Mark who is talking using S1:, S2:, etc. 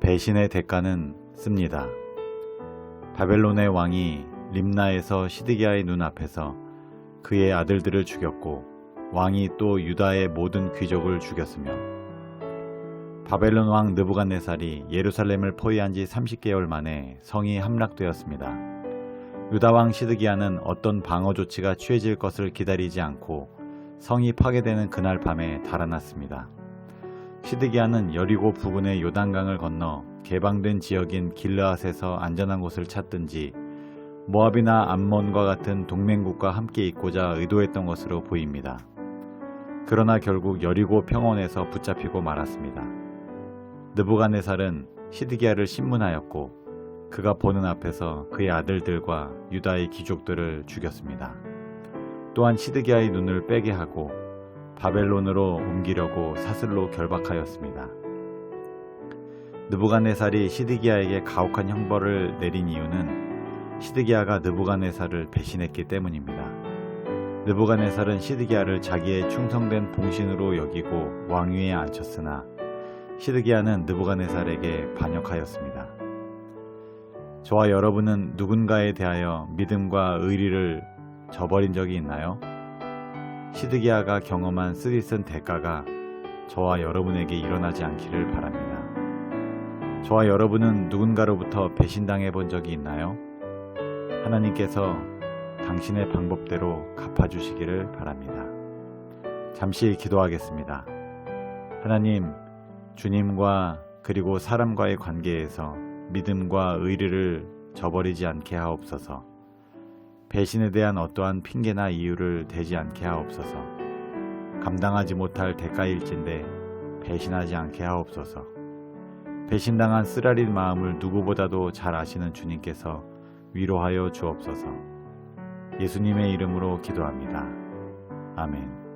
S1: 배신의 대가는 씁니다. 바벨론의 왕이 림나에서 시드기야의 눈앞에서 그의 아들들을 죽였고 왕이 또 유다의 모든 귀족을 죽였으며 바벨론 왕 느부갓네살이 예루살렘을 포위한 지 30개월 만에 성이 함락되었습니다. 유다 왕 시드기야는 어떤 방어 조치가 취해질 것을 기다리지 않고 성이 파괴되는 그날 밤에 달아났습니다. 시드기야는 여리고 부근의 요단강을 건너 개방된 지역인 길르앗에서 안전한 곳을 찾든지 모압이나 암몬과 같은 동맹국과 함께 있고자 의도했던 것으로 보입니다. 그러나 결국 여리고 평원에서 붙잡히고 말았습니다. 느부갓네살은 시드기야를 신문하였고 그가 보는 앞에서 그의 아들들과 유다의 귀족들을 죽였습니다. 또한 시드기야의 눈을 빼게 하고 바벨론으로 옮기려고 사슬로 결박하였습니다. 느부갓네살이 시드기야에게 가혹한 형벌을 내린 이유는 시드기야가 느부갓네살을 배신했기 때문입니다. 느부갓네살은 시드기야를 자기의 충성된 봉신으로 여기고 왕위에 앉혔으나 시드기야는 느부갓네살에게 반역하였습니다. 저와 여러분은 누군가에 대하여 믿음과 의리를 저버린 적이 있나요? 시드기야가 경험한 쓰디쓴 대가가 저와 여러분에게 일어나지 않기를 바랍니다. 저와 여러분은 누군가로부터 배신당해 본 적이 있나요? 하나님께서 당신의 방법대로 갚아주시기를 바랍니다. 잠시 기도하겠습니다. 하나님, 주님과 그리고 사람과의 관계에서 믿음과 의리를 저버리지 않게 하옵소서. 배신에 대한 어떠한 핑계나 이유를 대지 않게 하옵소서. 감당하지 못할 대가일진데 배신하지 않게 하옵소서. 배신당한 쓰라린 마음을 누구보다도 잘 아시는 주님께서 위로하여 주옵소서. 예수님의 이름으로 기도합니다. 아멘.